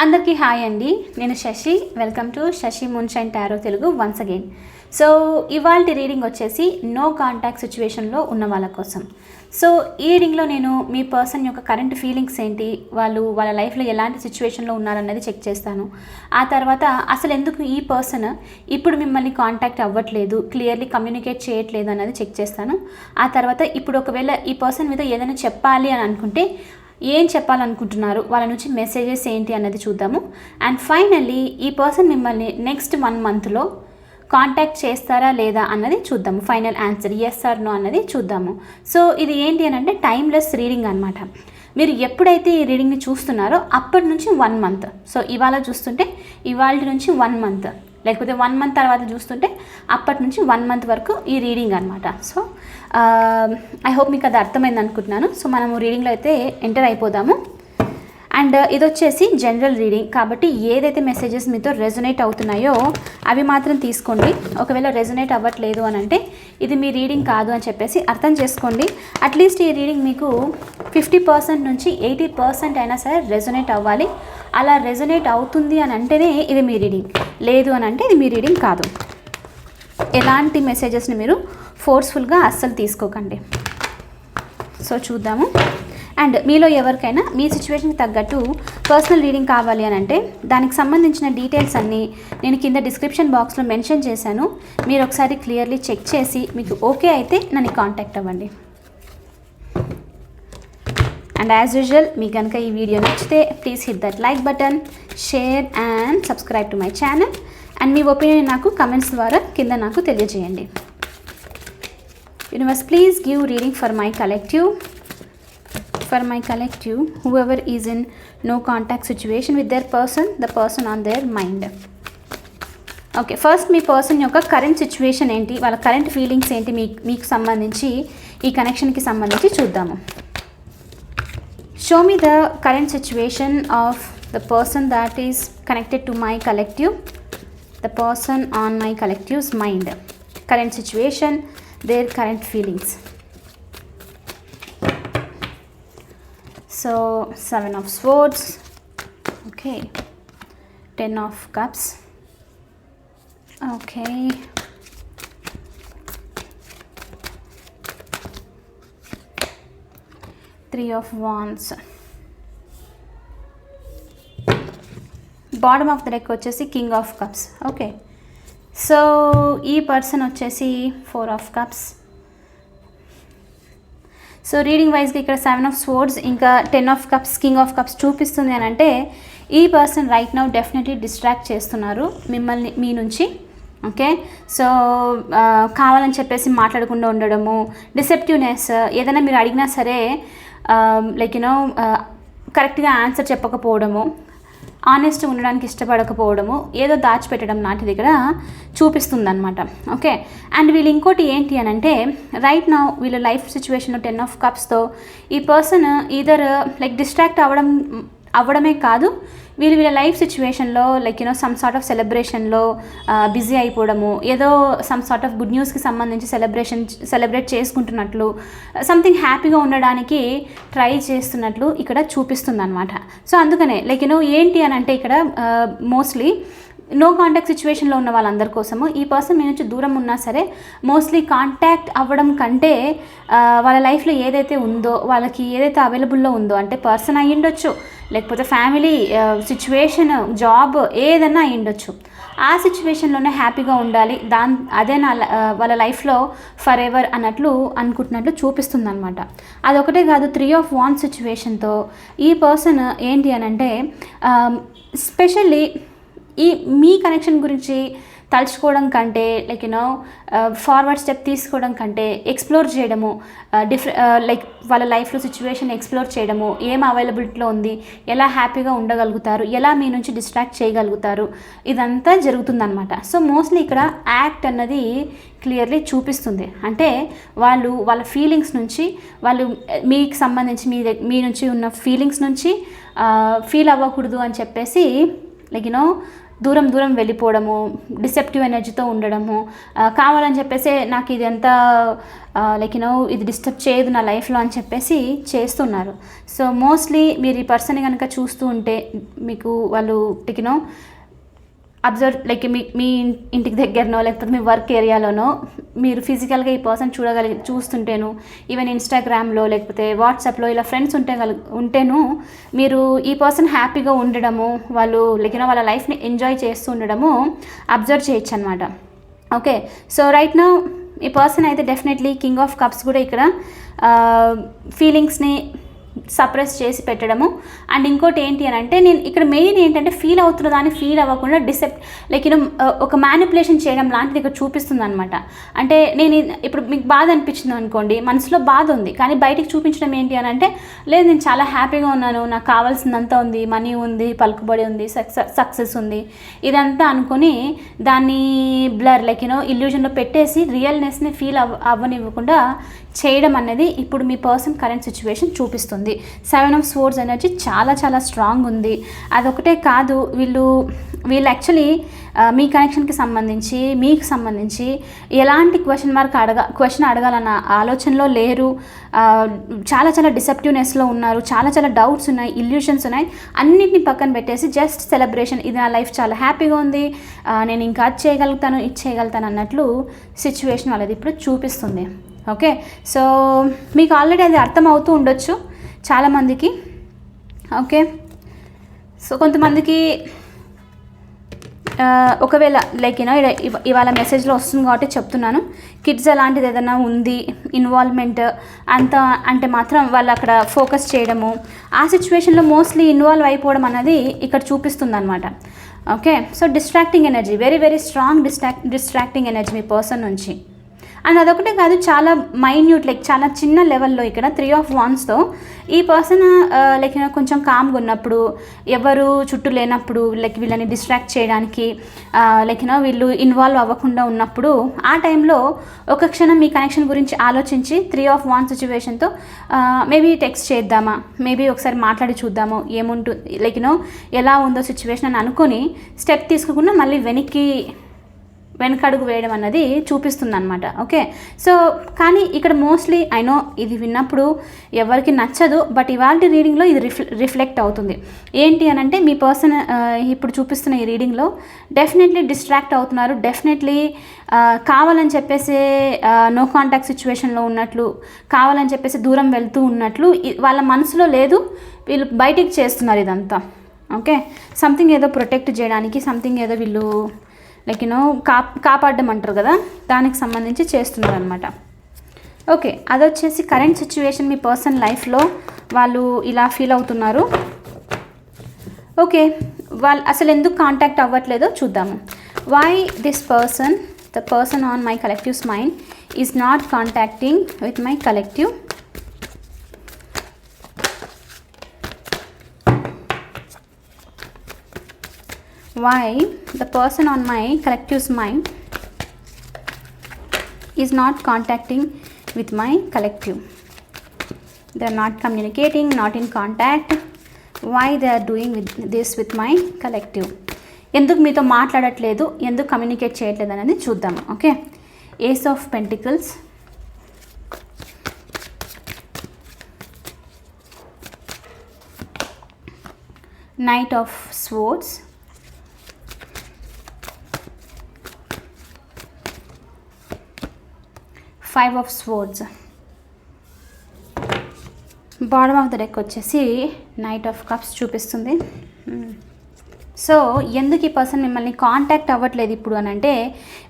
అందరికీ హాయ్ అండి. నేను Sashi. Welcome to Sashi Moonshine tarot Telugu once again so ఇవాళ రీడింగ్ వచ్చేసి నో కాంటాక్ట్ సిచ్యువేషన్లో ఉన్న వాళ్ళ కోసం. సో ఈ రీడింగ్లో నేను మీ పర్సన్ యొక్క కరెంట్ ఫీలింగ్స్ ఏంటి వాళ్ళు వాళ్ళ లైఫ్లో ఎలాంటి సిచ్యువేషన్లో ఉన్నారన్నది చెక్ చేస్తాను. ఆ తర్వాత అసలు ఎందుకు ఈ పర్సన్ ఇప్పుడు మిమ్మల్ని కాంటాక్ట్ అవ్వట్లేదు క్లియర్లీ కమ్యూనికేట్ చేయట్లేదు అన్నది చెక్ చేస్తాను. ఆ తర్వాత ఇప్పుడు ఒకవేళ ఈ పర్సన్ మీద ఏదైనా చెప్పాలి అని అనుకుంటే ఏం చెప్పాలనుకుంటున్నారు? వాళ్ళ నుంచి మెసేజెస్ ఏంటి అన్నది చూద్దాము. అండ్ ఫైనల్లీ ఈ పర్సన్ మిమ్మల్ని నెక్స్ట్ వన్ మంత్లో కాంటాక్ట్ చేస్తారా లేదా అన్నది చూద్దాము. Final answer yes or no అన్నది చూద్దాము. సో ఇది ఏంటి అని అంటే టైమ్లెస్ రీడింగ్ అనమాట మీరు ఎప్పుడైతే ఈ రీడింగ్ని చూస్తున్నారో అప్పటి నుంచి వన్ మంత్ సో ఇవాళ చూస్తుంటే ఇవాళ నుంచి వన్ మంత్ లేకపోతే వన్ మంత్ తర్వాత చూస్తుంటే అప్పటి నుంచి వన్ మంత్ వరకు ఈ రీడింగ్ అనమాట సో Um, ఐ హోప్ మీకు అది అర్థమైంది అనుకుంటున్నాను. సో మనము రీడింగ్లో అయితే ఎంటర్ అయిపోదాము. అండ్ uh, ఇది వచ్చేసి జనరల్ రీడింగ్ కాబట్టి ఏదైతే మెసేజెస్ మీతో రెజొనేట్ అవుతున్నాయో అవి మాత్రం తీసుకోండి. ఒకవేళ రెజొనేట్ అవ్వట్లేదు అని అంటే ఇది మీ రీడింగ్ కాదు అని చెప్పేసి అర్థం చేసుకోండి. అట్లీస్ట్ ఈ రీడింగ్ మీకు ఫిఫ్టీ పర్సెంట్ నుంచి ఎయిటీ పర్సెంట్ అయినా సరే రెజొనేట్ అవ్వాలి. అలా రెజొనేట్ అవుతుంది అని అంటేనే ఇది మీ రీడింగ్ లేదు అని అంటే ఇది మీ రీడింగ్ కాదు. ఎలాంటి మెసేజెస్ని మీరు ఫోర్స్ఫుల్గా అస్సలు తీసుకోకండి. సో చూద్దాము. అండ్ మీలో ఎవరికైనా మీ సిచ్యువేషన్కి తగ్గట్టు పర్సనల్ రీడింగ్ కావాలి అని అంటే దానికి సంబంధించిన డీటెయిల్స్ అన్నీ నేను కింద డిస్క్రిప్షన్ బాక్స్లో మెన్షన్ చేశాను. మీరు ఒకసారి క్లియర్లీ చెక్ చేసి మీకు ఓకే అయితే నన్ను కాంటాక్ట్ అవ్వండి. అండ్ యాజ్ యూజువల్ మీకు కనుక ఈ వీడియో నచ్చితే please hit that like button share and subscribe to my channel and me opinion నాకు కమెంట్స్ ద్వారా కింద నాకు తెలియజేయండి. Universe please give reading for my collective for my collective whoever is in no contact situation with their person the person on their mind. Okay first me person యొక్క current situation ఏంటి? వాళ్ళ current feelings ఏంటి? మీ మీకు సంబంధించి ఈ కనెక్షన్కి సంబంధించి చూద్దాము. Show me the current situation of the person that is connected to my collective the person on my collective's mind current situation their current feelings so seven of swords okay ten of cups okay three of wands bottom of the deck వచ్చేసి king of cups okay So ఈ person వచ్చేసి four of cups. So reading వైజ్గా ఇక్కడ seven of swords ఇంకా ten of cups king of cups చూపిస్తుంది అని అంటే ఈ person right now definitely distract చేస్తున్నారు మిమ్మల్ని మీ నుంచి. ఓకే? సో కావాలని చెప్పేసి మాట్లాడకుండా ఉండడము డిసెప్టివ్నెస్ ఏదైనా మీరు అడిగినా సరే లైక్ యూనో కరెక్ట్గా ఆన్సర్ చెప్పకపోవడము ఆనెస్ట్ ఉండడానికి ఇష్టపడకపోవడము ఏదో దాచిపెట్టడం లాంటిది ఇక్కడ చూపిస్తుంది అనమాట ఓకే అండ్ వీళ్ళు ఇంకోటి ఏంటి అని అంటే రైట్ నా వీళ్ళ లైఫ్ సిచ్యువేషన్లో టెన్ ఆఫ్ కప్స్తో ఈ పర్సన్ ఈదర్ లైక్ డిస్ట్రాక్ట్ అవ్వడం అవ్వడమే కాదు వీళ్ళు వీళ్ళ లైఫ్ సిచ్యువేషన్లో like you know some sort of సెలబ్రేషన్లో busy అయిపోవడము ఏదో సమ్ సార్ట్ ఆఫ్ గుడ్ న్యూస్కి సంబంధించి సెలబ్రేషన్ సెలబ్రేట్ చేసుకుంటున్నట్లు సంథింగ్ హ్యాపీగా ఉండడానికి ట్రై చేస్తున్నట్లు ఇక్కడ చూపిస్తుంది అనమాట సో అందుకనే లైక్ యూనో ఏంటి అని అంటే ఇక్కడ మోస్ట్లీ నో కాంటాక్ట్ సిచ్యువేషన్లో ఉన్న వాళ్ళందరి కోసము ఈ పర్సన్ మీ నుంచి దూరం ఉన్నా సరే మోస్ట్లీ కాంటాక్ట్ అవ్వడం కంటే వాళ్ళ లైఫ్లో ఏదైతే ఉందో వాళ్ళకి ఏదైతే అవైలబుల్లో ఉందో అంటే పర్సన్ అయ్యి ఉండొచ్చు లేకపోతే ఫ్యామిలీ సిచ్యువేషన్ జాబ్ ఏదైనా అయ్యి ఉండొచ్చు. ఆ సిచ్యువేషన్లోనే హ్యాపీగా ఉండాలి. దాని అదే నా వాళ్ళ లైఫ్లో ఫర్ ఎవర్ అన్నట్లు అనుకుంటున్నట్లు చూపిస్తుంది అనమాట అదొకటే కాదు త్రీ ఆఫ్ వాన్ సిచ్యువేషన్తో ఈ పర్సన్ ఏంటి అని అంటే స్పెషల్లీ ఈ మీ కనెక్షన్ గురించి తలుచుకోవడం కంటే లైక్ యూనో ఫార్వర్డ్ స్టెప్ తీసుకోవడం కంటే ఎక్స్ప్లోర్ చేయడము uh, డిఫరె లైక్ uh, వాళ్ళ లైఫ్లో సిచ్యువేషన్ ఎక్స్ప్లోర్ చేయడము ఏం అవైలబిలిటీలో ఉంది ఎలా హ్యాపీగా ఉండగలుగుతారు ఎలా మీ నుంచి డిస్ట్రాక్ట్ చేయగలుగుతారు ఇదంతా జరుగుతుందన్నమాట. సో మోస్ట్లీ ఇక్కడ యాక్ట్ అన్నది క్లియర్లీ చూపిస్తుంది. అంటే వాళ్ళు వాళ్ళ ఫీలింగ్స్ నుంచి వాళ్ళు uh, మీకు సంబంధించి మీ మీ నుంచి ఉన్న ఫీలింగ్స్ నుంచి ఫీల్ అవ్వకూడదు అని చెప్పేసి లైక్ యూనో దూరం దూరం వెళ్ళిపోవడము డిసెప్టివ్ ఎనర్జీతో ఉండడము కావాలని చెప్పేసి నాకు ఇది ఎంత లైక్ యూనో ఇది డిస్టర్బ్ చేయదు నా లైఫ్లో అని చెప్పేసి చేస్తున్నారు. సో మోస్ట్లీ మీరు ఈ పర్సన్ కనుక చూస్తూ ఉంటే మీకు వాళ్ళు like you know observe like మీ మీ ఇంటికి దగ్గరనో లేకపోతే మీ వర్క్ ఏరియాలోనో మీరు ఫిజికల్గా ఈ పర్సన్ చూడగలిగి చూస్తుంటేను ఈవెన్ ఇన్స్టాగ్రామ్లో లేకపోతే వాట్సాప్లో ఇలా ఫ్రెండ్స్ ఉంటే ఉంటేను మీరు ఈ పర్సన్ హ్యాపీగా ఉండడము వాళ్ళు లైక్ వాళ్ళ లైఫ్ని ఎంజాయ్ చేస్తూ ఉండడము అబ్జర్వ్ చేయొచ్చు అనమాట ఓకే సో రైట్ నౌ ఈ పర్సన్ అయితే డెఫినెట్లీ కింగ్ ఆఫ్ కప్స్ కూడా ఇక్కడ uh, ఫీలింగ్స్ని సప్రెస్ చేసి పెట్టడము. అండ్ ఇంకోటి ఏంటి అని అంటే నేను ఇక్కడ మెయిన్ ఏంటంటే ఫీల్ అవుతున్న దాన్ని ఫీల్ అవ్వకుండా డిసెప్ట్ లైక్ నేను ఒక మ్యానిపులేషన్ చేయడం లాంటిది ఇక్కడ చూపిస్తుంది అనమాట అంటే నేను ఇప్పుడు మీకు బాధ అనిపించింది అనుకోండి మనసులో బాధ ఉంది. కానీ బయటికి చూపించడం ఏంటి అని అంటే లేదు నేను చాలా హ్యాపీగా ఉన్నాను. నాకు కావాల్సిందంతా ఉంది. మనీ ఉంది పలుకుబడి ఉంది సక్సెస్ సక్సెస్ ఉంది. ఇదంతా అనుకొని దాన్ని బ్లర్ లైక్ యూనో ఇల్యూజన్లో పెట్టేసి రియల్నెస్ని ఫీల్ అవ్ అవ్వనివ్వకుండా చేయడం అనేది ఇప్పుడు మీ పర్సన్ కరెంట్ సిచ్యువేషన్ చూపిస్తుంది. సెవెన్ ఆఫ్ స్పోర్ట్స్ ఎనర్జీ చాలా చాలా స్ట్రాంగ్ ఉంది. అదొకటే కాదు వీళ్ళు వీళ్ళు యాక్చువల్లీ మీ కనెక్షన్కి సంబంధించి మీకు సంబంధించి ఎలాంటి క్వశ్చన్ మార్క్ అడగ క్వశ్చన్ అడగాలన్న ఆలోచనలో లేరు. చాలా చాలా డిసెప్టివ్నెస్లో ఉన్నారు. చాలా చాలా డౌట్స్ ఉన్నాయి ఇల్యూషన్స్ ఉన్నాయి. అన్నింటిని పక్కన పెట్టేసి జస్ట్ సెలబ్రేషన్. ఇది నా లైఫ్ చాలా హ్యాపీగా ఉంది. నేను ఇంకా అది చేయగలుగుతాను ఇది చేయగలుగుతాను అన్నట్లు సిచ్యువేషన్ వాళ్ళది ఇప్పుడు చూపిస్తుంది. ఓకే సో మీకు ఆల్రెడీ అది అర్థం అవుతూ ఉండొచ్చు చాలామందికి. ఓకే సో కొంతమందికి ఒకవేళ లైక్ యూనో ఇవాళ మెసేజ్లో వస్తుంది కాబట్టి చెప్తున్నాను. కిడ్స్ అలాంటిది ఏదైనా ఉంది ఇన్వాల్వ్మెంట్ అంత అంటే మాత్రం వాళ్ళు అక్కడ ఫోకస్ చేయడము ఆ సిచ్యువేషన్లో మోస్ట్లీ ఇన్వాల్వ్ అయిపోవడం అనేది ఇక్కడ చూపిస్తుంది అనమాట okay so distracting energy very very strong distract distracting energy మీ పర్సన్ నుంచి. అండ్ అదొకటే కాదు చాలా మైన్యూట్ లైక్ చాలా చిన్న లెవెల్లో ఇక్కడ త్రీ ఆఫ్ వాన్స్తో ఈ పర్సన్ లైక్ కొంచెం కామ్గా ఉన్నప్పుడు ఎవరు చుట్టూ లేనప్పుడు లైక్ వీళ్ళని డిస్ట్రాక్ట్ చేయడానికి లైక్ వీళ్ళు ఇన్వాల్వ్ అవ్వకుండా ఉన్నప్పుడు ఆ టైంలో ఒక క్షణం మీ కనెక్షన్ గురించి ఆలోచించి త్రీ ఆఫ్ వాన్ సిచ్యువేషన్తో మేబీ టెక్స్ట్ చేద్దామా? మేబీ ఒకసారి మాట్లాడి చూద్దాము ఏముంటుంది లైక్ యూనో ఎలా ఉందో సిచ్యువేషన్ అని అనుకొని స్టెప్ తీసుకోకుండా మళ్ళీ వెనక్కి వెనకడుగు వేయడం అన్నది చూపిస్తుంది అనమాట ఓకే? సో కానీ ఇక్కడ మోస్ట్లీ ఐ నో ఇది విన్నప్పుడు ఎవరికి నచ్చదు బట్ ఇవాళ రీడింగ్లో ఇది రిఫ్ల రిఫ్లెక్ట్ అవుతుంది. ఏంటి అని అంటే మీ పర్సన్ ఇప్పుడు చూపిస్తున్న ఈ రీడింగ్లో డెఫినెట్లీ డిస్ట్రాక్ట్ అవుతున్నారు. డెఫినెట్లీ కావాలని చెప్పేసి నో కాంటాక్ట్ సిచ్యువేషన్లో ఉన్నట్లు కావాలని చెప్పేసి దూరం వెళ్తూ ఉన్నట్లు వాళ్ళ మనసులో లేదు వీళ్ళు బయటికి చేస్తున్నారు ఇదంతా. ఓకే? సంథింగ్ ఏదో ప్రొటెక్ట్ చేయడానికి సంథింగ్ ఏదో వీళ్ళు లైక్ యూనో కా కాపాడడం అంటారు కదా? దానికి సంబంధించి చేస్తున్నారు అనమాట ఓకే అదొచ్చేసి కరెంట్ సిచ్యువేషన్ మీ పర్సన్ లైఫ్లో వాళ్ళు ఇలా ఫీల్ అవుతున్నారు. ఓకే వాళ్ళు అసలు ఎందుకు కాంటాక్ట్ అవ్వట్లేదో చూద్దాము. Why this person the person on my collective's mind is not contacting with my collective why the person on my collective's mind is not contacting with my collective they are not communicating not in contact why they are doing with this with my collective ఎందుకు మీతో మాట్లాడట్లేదు ఎందుకు communicate చేయట్లేదు అనేది చూద్దాము okay ace of pentacles knight of swords five of swords bottom of the deck వచ్చేసి knight of cups చూపిస్తుంది. Hmm. So ఎందుకు ఈ పర్సన్ మిమ్మల్ని కాంటాక్ట్ అవ్వట్లేదు ఇప్పుడు అని అంటే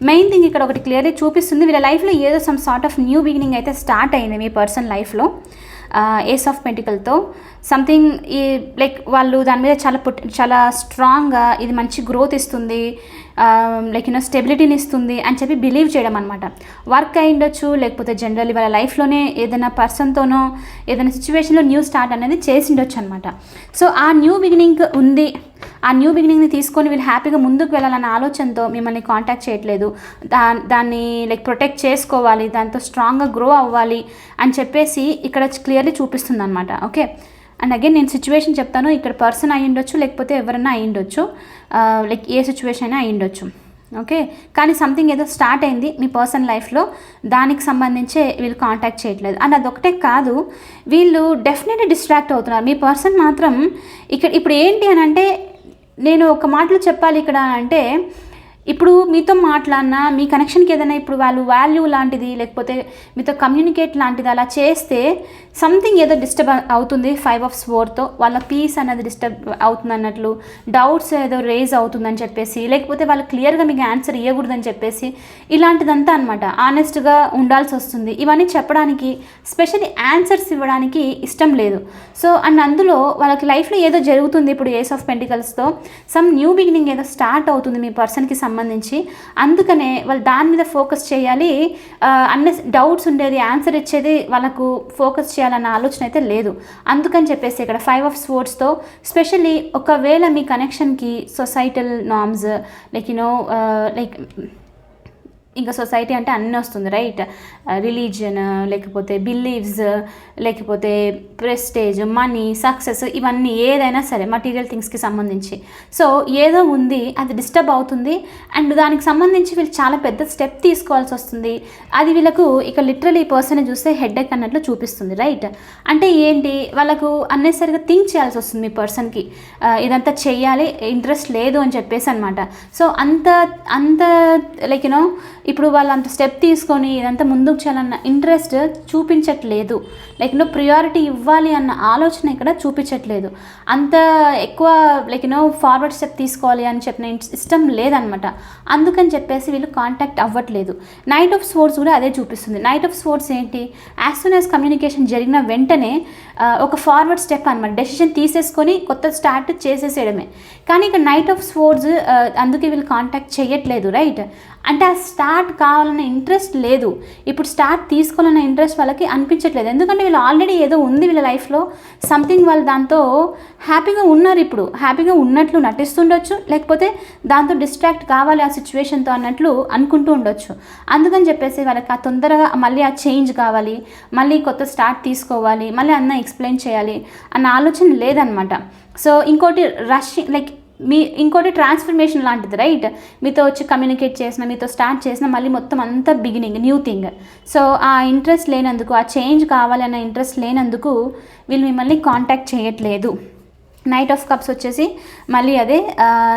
మెయిన్ థింగ్ ఇక్కడ ఒకటి క్లియర్లీ చూపిస్తుంది. వీళ్ళ లైఫ్లో ఏదో some sort of new beginning అయితే స్టార్ట్ అయింది మీ పర్సన్ లైఫ్లో ఏస్ ఆఫ్ పెంటికల్తో సంథింగ్ ఈ లైక్ వాళ్ళు దాని మీద చాలా పుట్ చాలా స్ట్రాంగ్గా ఇది మంచి గ్రోత్ ఇస్తుంది. లైక్ యూనో స్టెబిలిటీని ఇస్తుంది అని చెప్పి బిలీవ్ చేయడం అనమాట వర్క్ అయి ఉండొచ్చు లేకపోతే జనరల్లీ వాళ్ళ లైఫ్లోనే ఏదైనా పర్సన్తోనో ఏదైనా సిచ్యువేషన్లో న్యూ స్టార్ట్ అనేది చేసి ఉండొచ్చు అనమాట సో ఆ న్యూ బిగినింగ్ ఉంది ఆ న్యూ బిగినింగ్ని తీసుకొని వీళ్ళు హ్యాపీగా ముందుకు వెళ్ళాలన్న ఆలోచనతో మిమ్మల్ని కాంటాక్ట్ చేయట్లేదు. దా దాన్ని లైక్ ప్రొటెక్ట్ చేసుకోవాలి దాంతో స్ట్రాంగ్గా గ్రో అవ్వాలి అని చెప్పేసి ఇక్కడ క్లియర్లీ చూపిస్తుంది అనమాట ఓకే అండ్ అగైన్ నేను సిచ్యువేషన్ చెప్తాను. ఇక్కడ పర్సన్ అయి ఉండొచ్చు లేకపోతే ఎవరైనా అయి ఉండొచ్చు. లైక్ ఏ సిచ్యువేషన్ అయినా అయి ఉండొచ్చు. ఓకే కానీ సంథింగ్ ఏదో స్టార్ట్ అయింది మీ పర్సన్ లైఫ్లో దానికి సంబంధించే వీళ్ళు కాంటాక్ట్ చేయట్లేదు. అండ్ అదొకటే కాదు వీళ్ళు డెఫినెట్లీ డిస్ట్రాక్ట్ అవుతున్నారు. మీ పర్సన్ మాత్రం ఇక్కడ ఇప్పుడు ఏంటి అని అంటే నేను ఒక మాటలో చెప్పాలి ఇక్కడ అంటే ఇప్పుడు మీతో మాట్లాడినా మీ కనెక్షన్కి ఏదైనా ఇప్పుడు వాళ్ళు వాల్యూ లాంటిది లేకపోతే మీతో కమ్యూనికేట్ లాంటిది అలా చేస్తే సంథింగ్ ఏదో డిస్టర్బ్ అవుతుంది ఫైవ్ ఆఫ్ స్వోర్తో వాళ్ళ పీస్ అన్నది డిస్టర్బ్ అవుతుంది అన్నట్లు డౌట్స్ ఏదో రేజ్ అవుతుందని చెప్పేసి లేకపోతే వాళ్ళు క్లియర్గా మీకు ఆన్సర్ ఇవ్వకూడదని చెప్పేసి ఇలాంటిదంతా అనమాట ఆనెస్ట్గా ఉండాల్సి వస్తుంది. ఇవన్నీ చెప్పడానికి స్పెషల్లీ ఆన్సర్స్ ఇవ్వడానికి ఇష్టం లేదు. సో అండ్ అందులో వాళ్ళకి లైఫ్లో ఏదో జరుగుతుంది ఇప్పుడు ఏస్ ఆఫ్ పెంటికల్స్తో సమ్ న్యూ బిగినింగ్ ఏదో స్టార్ట్ అవుతుంది మీ పర్సన్కి సంబంధించి. సంబంధించి. అందుకనే వాళ్ళు దాని మీద ఫోకస్ చేయాలి. అన్ని డౌట్స్ ఉండేది ఆన్సర్ ఇచ్చేది వాళ్ళకు ఫోకస్ చేయాలన్న ఆలోచన అయితే లేదు. అందుకని చెప్పేసి ఇక్కడ ఫైవ్ ఆఫ్ స్పోర్ట్స్తో స్పెషల్లీ ఒకవేళ మీ కనెక్షన్కి societal norms like you know like ఇంకా సొసైటీ అంటే అన్నీ వస్తుంది రైట్? రిలీజియన్ లేకపోతే బిలీవ్స్ లేకపోతే ప్రెస్టేజ్ మనీ సక్సెస్ ఇవన్నీ ఏదైనా సరే మటీరియల్ థింగ్స్కి సంబంధించి. సో ఏదో ఉంది అది డిస్టర్బ్ అవుతుంది అండ్ దానికి సంబంధించి వీళ్ళు చాలా పెద్ద స్టెప్ తీసుకోవాల్సి వస్తుంది. అది వీళ్ళకు ఇక లిటరలీ పర్సన్ చూస్తే హెడ్ ఎక్ అన్నట్లు చూపిస్తుంది రైట్? అంటే ఏంటి? వాళ్ళకు అన్నెసరిగా థింక్ చేయాల్సి వస్తుంది మీ పర్సన్కి ఇదంతా చేయాలి ఇంట్రెస్ట్ లేదు అని చెప్పేసి అనమాట సో అంత అంత లైక్ యూనో ఇప్పుడు వాళ్ళు అంత స్టెప్ తీసుకొని ఇదంతా ముందుకు చేయాలన్న ఇంట్రెస్ట్ చూపించట్లేదు. లైక్ నో ప్రియారిటీ ఇవ్వాలి అన్న ఆలోచన ఇక్కడ చూపించట్లేదు. అంత ఎక్కువ లైక్ నో ఫార్వర్డ్ స్టెప్ తీసుకోవాలి అని చెప్పిన ఇష్టం లేదనమాట అందుకని చెప్పేసి వీళ్ళు కాంటాక్ట్ అవ్వట్లేదు. నైట్ ఆఫ్ స్పోర్ట్స్ కూడా అదే చూపిస్తుంది. నైట్ ఆఫ్ స్పోర్ట్స్ ఏంటి? యాజ్ సూన్ యాజ్ కమ్యూనికేషన్ జరిగిన వెంటనే ఒక ఫార్వర్డ్ స్టెప్ అనమాట డెసిషన్ తీసేసుకొని కొత్త స్టార్ట్ చేసేసేయడమే. కానీ ఇక నైట్ ఆఫ్ స్పోర్ట్స్ అందుకే వీళ్ళు కాంటాక్ట్ చేయట్లేదు రైట్ అంటే ఆ స్టార్ట్ కావాలన్న ఇంట్రెస్ట్ లేదు. ఇప్పుడు స్టార్ట్ తీసుకోవాలన్న ఇంట్రెస్ట్ వాళ్ళకి అనిపించట్లేదు. ఎందుకంటే వీళ్ళు ఆల్రెడీ ఏదో ఉంది వీళ్ళ లైఫ్లో సంథింగ్ వాళ్ళు దాంతో హ్యాపీగా ఉన్నారు ఇప్పుడు. హ్యాపీగా ఉన్నట్లు నటిస్తుండొచ్చు లేకపోతే దాంతో డిస్ట్రాక్ట్ కావాలి ఆ సిచ్యువేషన్తో అన్నట్లు అనుకుంటూ ఉండొచ్చు. అందుకని చెప్పేసి వాళ్ళకి ఆ తొందరగా మళ్ళీ ఆ చేంజ్ కావాలి మళ్ళీ కొత్త స్టార్ట్ తీసుకోవాలి మళ్ళీ అన్న ఎక్స్ప్లెయిన్ చేయాలి అన్న ఆలోచన లేదనమాట. సో ఇంకోటి రష్ లైక్ మీ ఇంకోటి ట్రాన్స్ఫర్మేషన్ లాంటిది రైట్ మీతో వచ్చి కమ్యూనికేట్ చేసిన మీతో స్టార్ట్ చేసిన మళ్ళీ మొత్తం అంతా బిగినింగ్ న్యూ థింగ్ సో ఆ ఇంట్రెస్ట్ లేనందుకు ఆ చేంజ్ కావాలన్న ఇంట్రెస్ట్ లేనందుకు వీళ్ళు మిమ్మల్ని కాంటాక్ట్ చేయట్లేదు. నైట్ ఆఫ్ కప్స్ వచ్చేసి మళ్ళీ అదే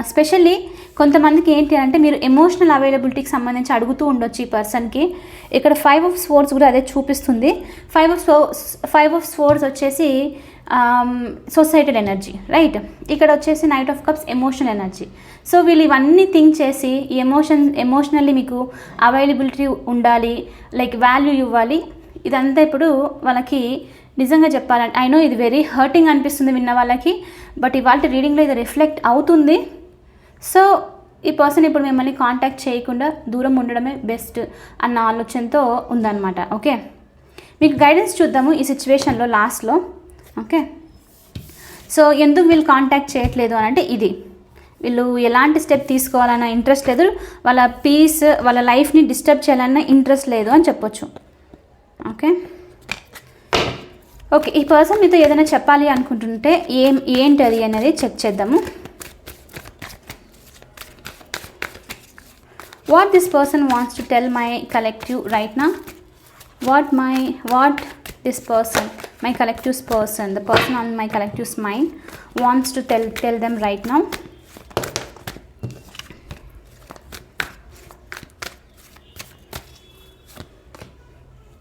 స్పెషల్లీ కొంతమందికి ఏంటి అంటే మీరు ఎమోషనల్ అవైలబిలిటీకి సంబంధించి అడుగుతూ ఉండొచ్చు ఈ పర్సన్కి ఇక్కడ ఫైవ్ ఆఫ్ స్పోర్ట్స్ కూడా అదే చూపిస్తుంది. Five of five of sports వచ్చేసి సొసైటెడ్ ఎనర్జీ రైట్ ఇక్కడ వచ్చేసి knight of cups emotional energy so వీళ్ళు ఇవన్నీ థింక్ చేసి ఈ ఎమోషన్ ఎమోషనల్లీ మీకు అవైలబిలిటీ ఉండాలి లైక్ వాల్యూ ఇవ్వాలి. ఇదంతా ఇప్పుడు వాళ్ళకి నిజంగా చెప్పాలంటే ఐ నో ఇది వెరీ హర్టింగ్ అనిపిస్తుంది విన్న వాళ్ళకి బట్ ఇవాళ రీడింగ్లో ఇది రిఫ్లెక్ట్ అవుతుంది. సో ఈ పర్సన్ ఇప్పుడు మిమ్మల్ని కాంటాక్ట్ చేయకుండా దూరం ఉండడమే బెస్ట్ అన్న ఆలోచనతో ఉందన్నమాట ఓకే మీకు గైడెన్స్ చూద్దాము ఈ సిచ్యువేషన్లో లాస్ట్లో ఓకే? సో ఎందుకు వీళ్ళు కాంటాక్ట్ చేయట్లేదు అని అంటే ఇది. వీళ్ళు ఎలాంటి స్టెప్ తీసుకోవాలన్న ఇంట్రెస్ట్ లేదు. వాళ్ళ పీస్ వాళ్ళ లైఫ్ని డిస్టర్బ్ చేయాలన్న ఇంట్రెస్ట్ లేదు అని చెప్పొచ్చు. ఓకే? ఓకే ఈ పర్సన్ మీతో ఏదైనా చెప్పాలి అనుకుంటుంటే ఏం ఏంటి అది అనేది చెక్ చేద్దాము. What this person wants to tell my collective right నా what my what this person my collective's person the person on my collective's mind wants to tell tell them right now.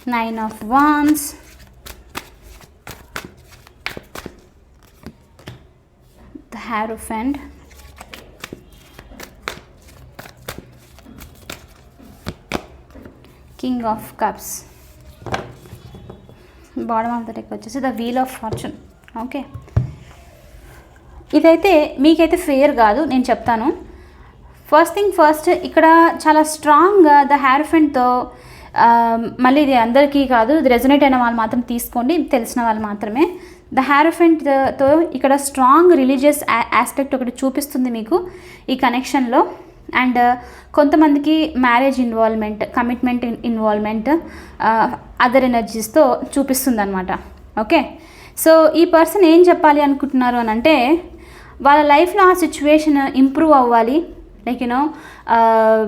Nine of wands. The hierophant king of cups. Bottom of the deck వచ్చేసి the wheel of fortune okay ఇదైతే మీకైతే fair కాదు నేను చెప్తాను. First thing first ఇక్కడ చాలా స్ట్రాంగ్గా the హ్యారఫెంట్తో మళ్ళీ ఇది అందరికీ కాదు ఇది రెజొనేట్ అయిన వాళ్ళు మాత్రం తీసుకోండి తెలిసిన వాళ్ళు మాత్రమే. ద హ్యారఫెంట్తో ఇక్కడ స్ట్రాంగ్ రిలీజియస్ ఆస్పెక్ట్ ఒకటి చూపిస్తుంది మీకు ఈ కనెక్షన్లో అండ్ uh, కొంతమందికి marriage involvement commitment involvement uh, other ఎనర్జీస్తో చూపిస్తుంది అనమాట ఓకే? సో ఈ పర్సన్ ఏం చెప్పాలి అనుకుంటున్నారు అని అంటే వాళ్ళ లైఫ్లో ఆ సిచ్యువేషన్ ఇంప్రూవ్ అవ్వాలి. లైక్ యూనో uh,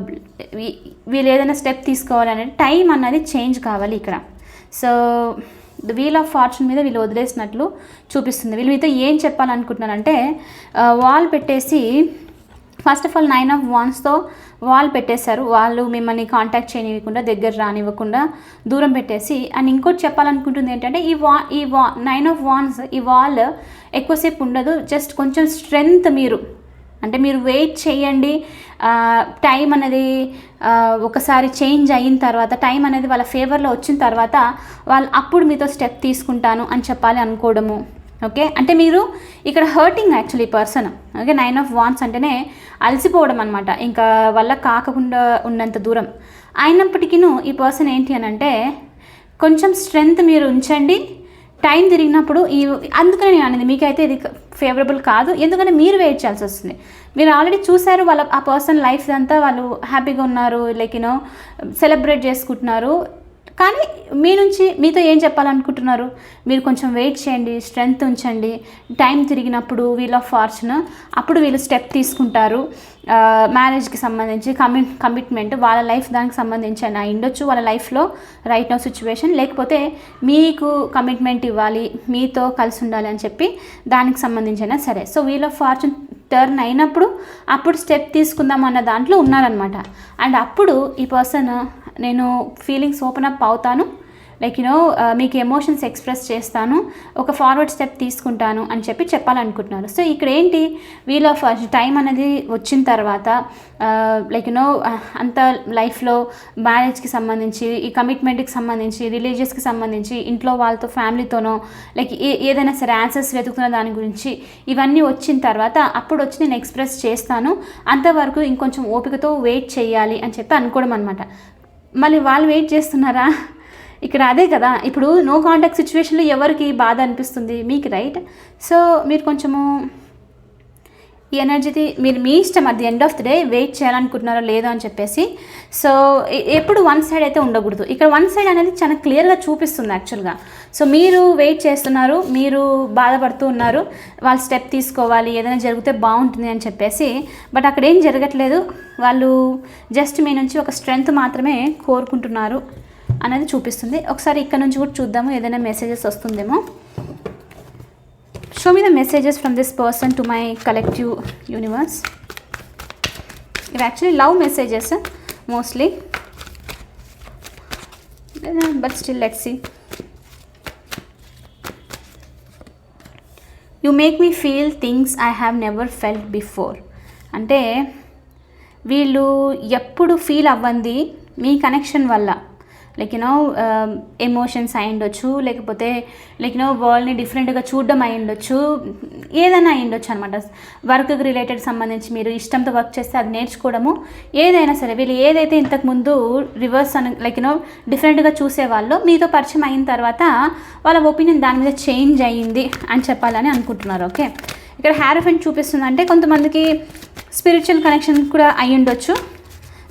వీళ్ళు ఏదైనా స్టెప్ తీసుకోవాలి అనేది టైం అన్నది చేంజ్ కావాలి ఇక్కడ. So the wheel of fortune మీద వీళ్ళు వదిలేసినట్లు చూపిస్తుంది. వీళ్ళు మీతో ఏం చెప్పాలనుకుంటున్నానంటే వాల్ పెట్టేసి first of all nine of వాన్స్తో wall పెట్టేశారు. వాళ్ళు మిమ్మల్ని కాంటాక్ట్ చేయనివ్వకుండా దగ్గర రానివ్వకుండా దూరం పెట్టేసి అండ్ ఇంకోటి చెప్పాలనుకుంటుంది ఏంటంటే ఈ వా ఈ వా నైన్ ఆఫ్ వాన్స్ ఈ వాల్ ఎక్కువసేపు ఉండదు. జస్ట్ కొంచెం స్ట్రెంగ్త్ మీరు. అంటే మీరు వెయిట్ చేయండి. టైం అనేది ఒకసారి చేంజ్ అయిన తర్వాత టైం అనేది వాళ్ళ ఫేవర్లో వచ్చిన తర్వాత వాళ్ళు అప్పుడు మీతో స్టెప్ తీసుకుంటాను అని చెప్పాలి అనుకోవడము. ఓకే? అంటే మీరు ఇక్కడ hurting actually person okay? Nine of wands అంటేనే అలసిపోవడం అనమాట ఇంకా వల్ల కాకుండా ఉన్నంత దూరం. అయినప్పటికీ ఈ పర్సన్ ఏంటి అని అంటే కొంచెం స్ట్రెంగ్త్ మీరు ఉంచండి. టైం తిరిగినప్పుడు ఈ అందుకనే నేను అనేది మీకైతే ఇది ఫేవరబుల్ కాదు. ఎందుకంటే మీరు వెయిట్ చేయాల్సి వస్తుంది. మీరు ఆల్రెడీ చూశారు వాళ్ళ ఆ పర్సన్ లైఫ్ అంతా వాళ్ళు హ్యాపీగా ఉన్నారు. లైక్ యూనో సెలబ్రేట్ చేసుకుంటున్నారు. కానీ మీ నుంచి మీతో ఏం చెప్పాలనుకుంటున్నారు? మీరు కొంచెం వెయిట్ చేయండి స్ట్రెంగ్త్ ఉంచండి. టైం తిరిగినప్పుడు వీల్ ఆఫ్ ఫార్చున్ అప్పుడు వీళ్ళు స్టెప్ తీసుకుంటారు. మ్యారేజ్కి సంబంధించి కమిట్ కమిట్మెంట్ వాళ్ళ లైఫ్ దానికి సంబంధించి అయినా ఉండొచ్చు. వాళ్ళ లైఫ్లో రైట్ నో సిచ్యువేషన్. లేకపోతే మీకు కమిట్మెంట్ ఇవ్వాలి మీతో కలిసి ఉండాలి అని చెప్పి దానికి సంబంధించైనా సరే. So wheel of fortune turn అయినప్పుడు అప్పుడు స్టెప్ తీసుకుందాం అన్న దాంట్లో ఉన్నారనమాట అండ్ అప్పుడు ఈ పర్సన్ నేను ఫీలింగ్స్ ఓపెన్ అప్ అవుతాను. లైక్ యూనో uh, మీకు ఎమోషన్స్ ఎక్స్ప్రెస్ చేస్తాను. ఒక ఫార్వర్డ్ స్టెప్ తీసుకుంటాను అని చెప్పి చెప్పాలనుకుంటున్నారు సో ఇక్కడ ఏంటి? వీల్ ఆఫ్ టైం అనేది వచ్చిన తర్వాత uh, లైక్ యూనో uh, అంత లైఫ్లో మ్యారేజ్కి సంబంధించి ఈ కమిట్మెంట్కి సంబంధించి రిలీజియస్కి సంబంధించి ఇంట్లో వాళ్ళతో ఫ్యామిలీతోనో లైక్ ఏ ఏదైనా సరే ఆన్సర్స్ వెతుకుతున్న దాని గురించి ఇవన్నీ వచ్చిన తర్వాత అప్పుడు వచ్చి నేను ఎక్స్ప్రెస్ చేస్తాను. అంతవరకు ఇంకొంచెం ఓపికతో వెయిట్ చేయాలి అని చెప్పి అనుకోవడం అనమాట మళ్ళీ వాళ్ళు వెయిట్ చేస్తున్నారా? ఇక్కడ అదే కదా ఇప్పుడు నో కాంటాక్ట్ సిచ్యువేషన్లో ఎవరికి బాధ అనిపిస్తుంది? మీకు రైట్ సో మీరు కొంచెము ఈ ఎనర్జీది మీరు మీ ఇష్టం at the end of the day wait చేయాలనుకుంటున్నారో లేదో అని చెప్పేసి. సో ఎప్పుడు వన్ సైడ్ అయితే ఉండకూడదు. ఇక్కడ వన్ సైడ్ అనేది చాలా క్లియర్గా చూపిస్తుంది యాక్చువల్గా సో మీరు వెయిట్ చేస్తున్నారు మీరు బాధపడుతూ ఉన్నారు వాళ్ళు స్టెప్ తీసుకోవాలి ఏదైనా జరిగితే బాగుంటుంది అని చెప్పేసి. బట్ అక్కడ ఏం జరగట్లేదు. వాళ్ళు జస్ట్ మీ నుంచి ఒక స్ట్రెంగ్త్ మాత్రమే కోరుకుంటున్నారు అనేది చూపిస్తుంది. ఒకసారి ఇక్కడ నుంచి కూడా చూద్దాము ఏదైనా మెసేజెస్ వస్తుందేమో. Show me the messages from this person to my collective universe ఇవి actually love messages mostly but still let see you make me feel things I have never felt before అంటే వీళ్ళు ఎప్పుడు ఫీల్ అవ్వంది మీ connection వల్ల. Like you know emotions అయి ఉండొచ్చు లేకపోతే లైక్ యూనో వరల్డ్ని డిఫరెంట్గా చూడడం అయి ఉండొచ్చు ఏదైనా అయి ఉండొచ్చు అనమాట వర్క్కి రిలేటెడ్ సంబంధించి మీరు ఇష్టంతో వర్క్ చేస్తే అది నేర్చుకోవడము ఏదైనా సరే వీళ్ళు ఏదైతే ఇంతకుముందు రివర్స్ అని లైక్ యూనో డిఫరెంట్గా చూసేవాళ్ళు మీతో పరిచయం అయిన తర్వాత వాళ్ళ ఒపీనియన్ దాని మీద చేంజ్ అయ్యింది అని చెప్పాలని అనుకుంటున్నారు ఓకే ఇక్కడ హ్యారఫెంట్ చూపిస్తుంది చూపిస్తుందంటే కొంతమందికి స్పిరిచువల్ కనెక్షన్ కూడా అయి ఉండొచ్చు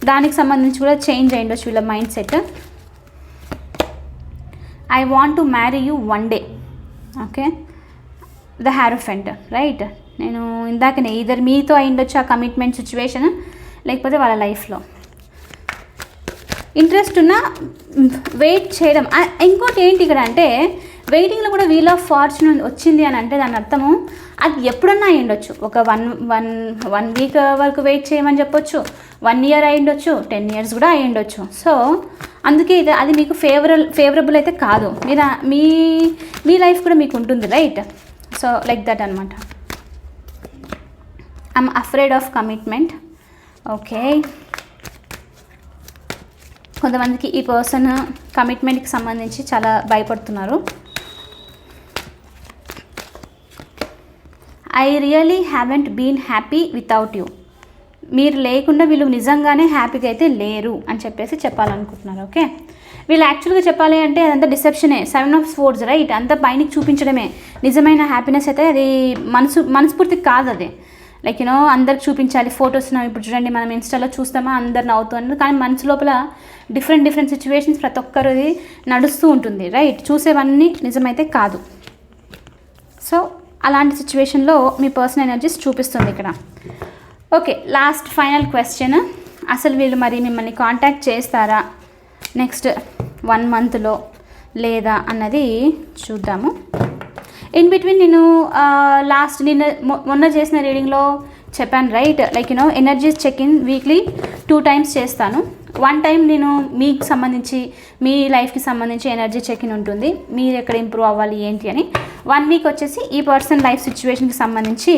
దానికి సంబంధించి కూడా చేంజ్ అయ్యిండొచ్చు ఉండొచ్చు వీళ్ళ mind set I want to marry you one day okay the hierophant right నేను ఇందాకనే ఇద్దరు మీతో అయిండొచ్చు ఆ కమిట్మెంట్ సిచ్యువేషన్ లేకపోతే వాళ్ళ లైఫ్లో ఇంట్రెస్ట్ ఉన్న వెయిట్ చేయడం. ఇంకోటి ఏంటి ఇక్కడ అంటే వెయిటింగ్లో కూడా వీల్ ఆఫ్ ఫార్చ్యూన్ వచ్చింది అని అంటే దాని అర్థము అది ఎప్పుడన్నా అయ్యుండొచ్చు ఒక వన్ వన్ వన్ వీక్ వరకు వెయిట్ చేయమని చెప్పొచ్చు. వన్ ఇయర్ అయ్యుండొచ్చు టెన్ ఇయర్స్ కూడా అయ్యుండొచ్చు సో అందుకే ఇది అది మీకు ఫేవరల్ ఫేవరబుల్ అయితే కాదు. మీరు మీ మీ లైఫ్ కూడా మీకు ఉంటుంది రైట్ సో లైక్ దట్ అనమాట I'm afraid of commitment okay కొంతమందికి ఈ పర్సన్ కమిట్మెంట్కి సంబంధించి చాలా భయపడుతున్నారు. I really haven't been happy without you మీరు లేకుండా వీళ్ళు నిజంగానే హ్యాపీగా అయితే లేరు అని చెప్పేసి చెప్పాలనుకుంటున్నారు ఓకే? వీళ్ళు యాక్చువల్గా చెప్పాలి అంటే అదంతా డిసెప్షనే సెవెన్ ఆఫ్ స్పోర్ట్స్ రైట్? అంతా పైనకి చూపించడమే. నిజమైన హ్యాపీనెస్ అయితే అది మనసు మనస్ఫూర్తి కాదు అది. లైక్ యూనో అందరికి చూపించాలి ఫొటోస్ ఇప్పుడు చూడండి మనం ఇన్స్టాలో చూస్తామా అందరు నవ్వుతున్నారు కానీ మనసు లోపల డిఫరెంట్ డిఫరెంట్ సిచ్యువేషన్స్ ప్రతి ఒక్కరిది నడుస్తూ ఉంటుంది రైట్? చూసేవన్నీ నిజమైతే కాదు. సో అలాంటి సిచ్యువేషన్లో మీ పర్సనల్ ఎనర్జీస్ చూపిస్తుంది ఇక్కడ. ఓకే లాస్ట్ ఫైనల్ క్వశ్చన్ అసలు వీళ్ళు మరి మిమ్మల్ని కాంటాక్ట్ చేస్తారా? నెక్స్ట్ వన్ మంత్లో లేదా అన్నది చూద్దాము. ఇన్ బిట్వీన్ నేను లాస్ట్ నిన్న మొన్న చేసిన రీడింగ్లో చెప్పాను right like you know energies check in weekly two times చేస్తాను. వన్ టైం నేను మీకు సంబంధించి మీ లైఫ్కి సంబంధించి ఎనర్జీ చెక్ ఇన్ ఉంటుంది. మీరు ఎక్కడ ఇంప్రూవ్ అవ్వాలి ఏంటి అని. వన్ వీక్ వచ్చేసి ఈ పర్సన్ లైఫ్ సిచ్యువేషన్కి సంబంధించి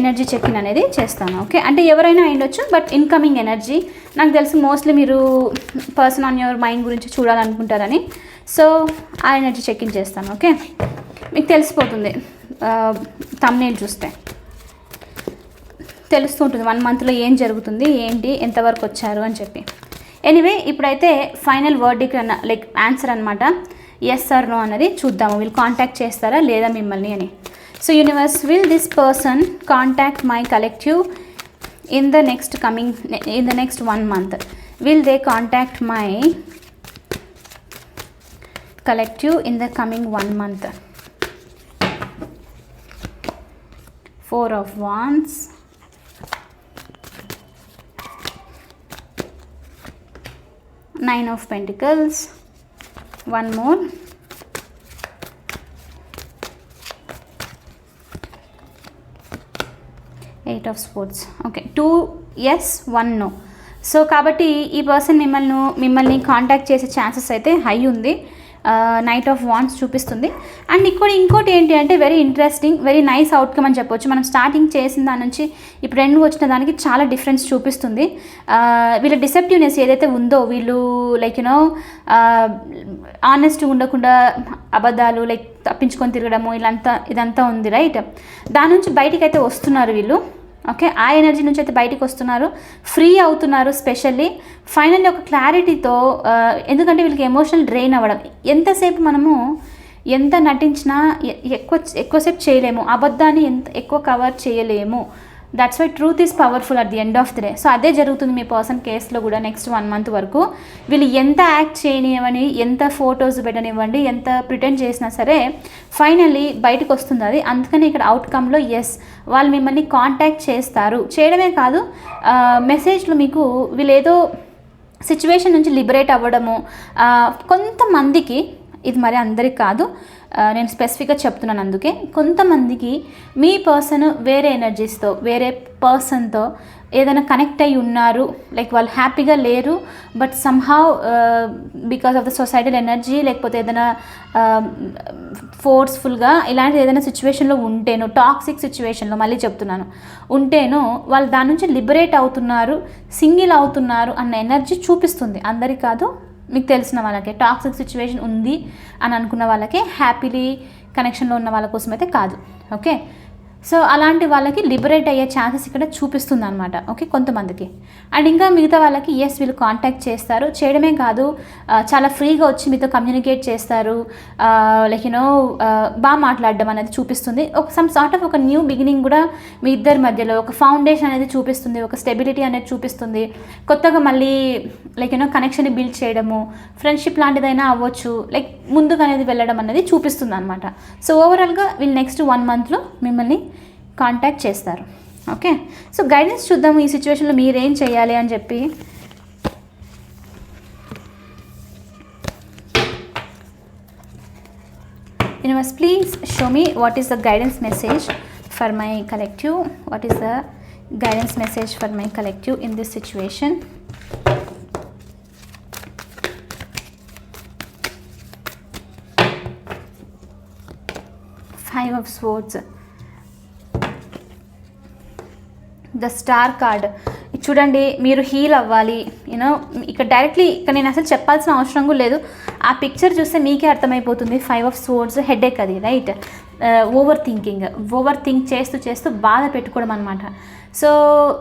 ఎనర్జీ చెక్ ఇన్ అనేది చేస్తాను ఓకే అంటే ఎవరైనా అయ్యొచ్చు బట్ ఇన్కమింగ్ ఎనర్జీ నాకు తెలిసి మోస్ట్లీ మీరు పర్సన్ ఆన్ యువర్ మైండ్ గురించి చూడాలనుకుంటారని. సో ఆ ఎనర్జీ చెక్ ఇన్ చేస్తాను ఓకే మీకు తెలిసిపోతుంది తమ్నేలు చూస్తే. తెలుస్తూ ఉంటుంది వన్ మంత్లో ఏం జరుగుతుంది ఏంటి ఎంతవరకు వచ్చారు అని చెప్పి. ఎనీవే ఇప్పుడైతే ఫైనల్ వర్డిక్ అన్న లైక్ ఆన్సర్ అనమాట ఎస్ ఆర్ నో అన్నది చూద్దాము. వీళ్ళు కాంటాక్ట్ చేస్తారా లేదా మిమ్మల్ని అని. So universe will this person contact my collective in the next coming in the next one month will they contact my collective in the coming one month four of wands Nine of Pentacles. One more. Eight of sports okay two yes one no so కాబట్టి ఈ person మిమ్మల్ని మిమ్మల్ని contact చేసే chances అయితే high ఉంది knight of wands చూపిస్తుంది. And ఇక్కడ ఇంకోటి ఏంటి అంటే very interesting very nice outcome అని చెప్పొచ్చు. మనం స్టార్టింగ్ చేసిన దాని నుంచి ఇప్పుడు రెండు వచ్చిన దానికి చాలా డిఫరెన్స్ చూపిస్తుంది. వీళ్ళ డిసెప్టివ్నెస్ ఏదైతే ఉందో వీళ్ళు లైక్ యూనో ఆనెస్ట్ ఉండకుండా అబద్ధాలు లైక్ తప్పించుకొని తిరగడము ఇలాంతా ఇదంతా ఉంది రైట్ దాని నుంచి బయటికి అయితే వస్తున్నారు వీళ్ళు. ఓకే ఆ ఎనర్జీ నుంచి అయితే బయటకు వస్తున్నారు. ఫ్రీ అవుతున్నారు స్పెషల్లీ ఫైనల్లీ ఒక క్లారిటీతో uh, ఎందుకంటే వీళ్ళకి ఎమోషనల్ డ్రెయిన్ అవ్వడం. ఎంతసేపు మనము ఎంత నటించినా ఎ- ఎక్కువ ఎక్కువసేపు చేయలేము. అబద్ధాన్ని ఎంత ఎక్కువ కవర్ చేయలేము. That's why truth is powerful at the end of the day so అదే జరుగుతుంది మీ పర్సన్ కేసులో కూడా నెక్స్ట్ వన్ మంత్ వరకు. వీళ్ళు ఎంత యాక్ట్ చేయనివ్వని ఎంత ఫొటోస్ పెట్టనివ్వండి ఎంత ప్రిటెండ్ చేసినా సరే ఫైనల్లీ బయటకు వస్తుంది అది. అందుకని ఇక్కడ అవుట్కమ్లో ఎస్ వాళ్ళు మిమ్మల్ని కాంటాక్ట్ చేస్తారు. చేయడమే కాదు మెసేజ్లు మీకు వీళ్ళు ఏదో సిచ్యువేషన్ నుంచి లిబరేట్ అవ్వడము కొంతమందికి ఇది మరి అందరికి కాదు. నేను స్పెసిఫిక్గా చెప్తున్నాను అందుకే. కొంతమందికి మీ పర్సన్ వేరే ఎనర్జీస్తో వేరే పర్సన్తో ఏదైనా కనెక్ట్ అయి ఉన్నారు లైక్ వాళ్ళు హ్యాపీగా లేరు but somehow because of the societal energy లేకపోతే ఏదైనా ఫోర్స్ఫుల్గా ఇలాంటి ఏదైనా సిచ్యువేషన్లో ఉంటేనో టాక్సిక్ సిచ్యువేషన్లో మళ్ళీ చెప్తున్నాను ఉంటేనో వాళ్ళు దాని నుంచి లిబరేట్ అవుతున్నారు సింగిల్ అవుతున్నారు అన్న ఎనర్జీ చూపిస్తుంది. అందరికీ కాదు మీకు తెలిసిన వాళ్ళకే టాక్సిక్ సిచ్యువేషన్ ఉంది అని అనుకున్న వాళ్ళకే హ్యాపీలీ కనెక్షన్లో ఉన్న వాళ్ళ కోసం అయితే కాదు. ఓకే సో అలాంటి వాళ్ళకి లిబరేట్ అయ్యే ఛాన్సెస్ ఇక్కడ చూపిస్తుంది అనమాట ఓకే కొంతమందికి. అండ్ ఇంకా మిగతా వాళ్ళకి ఎస్ వీళ్ళు కాంటాక్ట్ చేస్తారు. చేయడమే కాదు చాలా ఫ్రీగా వచ్చి మీతో కమ్యూనికేట్ చేస్తారు. లైక్ యూనో బాగా మాట్లాడడం అనేది చూపిస్తుంది. ఒక సమ్ సార్ట్ ఆఫ్ ఒక న్యూ బిగినింగ్ కూడా మీ ఇద్దరి మధ్యలో ఒక ఫౌండేషన్ అనేది చూపిస్తుంది ఒక స్టెబిలిటీ అనేది చూపిస్తుంది. కొత్తగా మళ్ళీ like you know connection build చేయడము ఫ్రెండ్షిప్ లాంటిదైనా అవ్వచ్చు. లైక్ ముందుకు అనేది వెళ్ళడం అనేది చూపిస్తుంది అనమాట సో ఓవరాల్గా వీళ్ళు నెక్స్ట్ వన్ మంత్లో మిమ్మల్ని కాంటాక్ట్ చేస్తారు. ఓకే సో గైడెన్స్ చూద్దాము ఈ సిచ్యువేషన్లో మీరేం చేయాలి అని చెప్పి. You must please show me what is the guidance message for my collective what is the guidance message for my collective in this situation five of sports the star card. చూడండి మీరు heal అవ్వాలి. You know ఇక్కడ directly ఇక్కడ నేను అసలు చెప్పాల్సిన అవసరం కూడా లేదు. ఆ పిక్చర్ చూస్తే మీకే అర్థమైపోతుంది. ఫైవ్ ఆఫ్ స్వోర్డ్స్ హెడేక్ అది right over thinking over think చేస్తూ చేస్తూ బాధ పెట్టుకోవడం అనమాట సో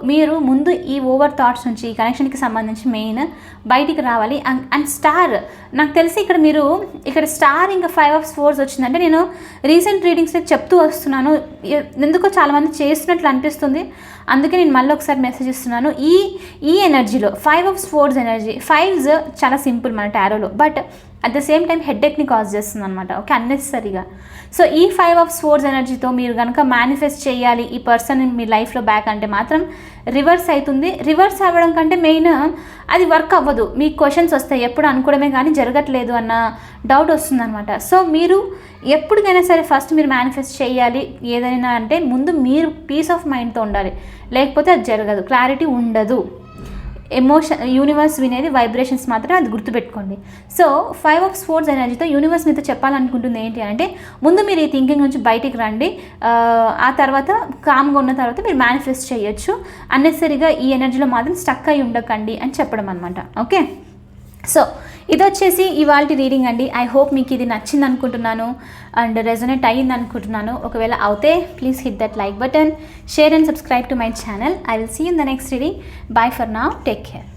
మీరు ముందు ఈ ఓవర్ థాట్స్ నుంచి ఈ కనెక్షన్కి సంబంధించి మెయిన్ బయటికి రావాలి. అండ్ అండ్ స్టార్ నాకు తెలిసి ఇక్కడ మీరు ఇక్కడ స్టార్ ఇంకా ఫైవ్ ఆఫ్ స్పోర్స్ వచ్చిందంటే నేను రీసెంట్ రీడింగ్స్లో చెప్తూ వస్తున్నాను. ఎందుకో చాలామంది చేస్తున్నట్లు అనిపిస్తుంది. అందుకే నేను మళ్ళీ ఒకసారి మెసేజ్ ఇస్తున్నాను. ఈ ఈ ఎనర్జీలో five of sports energy fives చాలా సింపుల్ మన టారోలో but at the same time హెడ్ఏక్ని cause చేస్తుంది అనమాట ఓకే అన్నెసరీగా సో ఈ ఫైవ్ ఆఫ్ స్పోర్ట్స్ ఎనర్జీతో మీరు కనుక మేనిఫెస్ట్ చేయాలి. ఈ పర్సన్ మీ లైఫ్లో బ్యాక్ అంటే మాత్రం రివర్స్ అవుతుంది రివర్స్ అవ్వడం కంటే మెయిన్ అది వర్క్ అవ్వదు. మీకు క్వశ్చన్స్ వస్తాయి. ఎప్పుడు అనుకోవడమే కానీ జరగట్లేదు అన్న డౌట్ వస్తుందన్నమాట. సో మీరు ఎప్పటికైనా సరే ఫస్ట్ మీరు మేనిఫెస్ట్ చేయాలి. ఏదైనా అంటే ముందు మీరు పీస్ ఆఫ్ మైండ్తో ఉండాలి. లేకపోతే అది జరగదు. క్లారిటీ ఉండదు. ఎమోషన్ యూనివర్స్ వినేది వైబ్రేషన్స్ మాత్రమే అది గుర్తుపెట్టుకోండి. సో ఫైవ్ ఆఫ్ స్పోర్ట్స్ ఎనర్జీతో యూనివర్స్ మీతో చెప్పాలనుకుంటుంది ఏంటి అంటే ముందు మీరు ఈ థింకింగ్ నుంచి బయటికి రండి. ఆ, ఆ తర్వాత కామ్గా ఉన్న తర్వాత మీరు మేనిఫెస్ట్ చేయొచ్చు. అన్నెసరిగా ఈ ఎనర్జీలో మాత్రం స్టక్ అయి ఉండకండి అని చెప్పడం అనమాట ఓకే సో ఇది వచ్చేసి ఇవాళ రీడింగ్ అండి. ఐ హోప్ మీకు ఇది నచ్చింది అనుకుంటున్నాను అండ్ రెజొనేట్ అయ్యింది అనుకుంటున్నాను ఒకవేళ అవుతే please hit that like button share and subscribe to my channel I will see in the next reading bye for నా టేక్ కేర్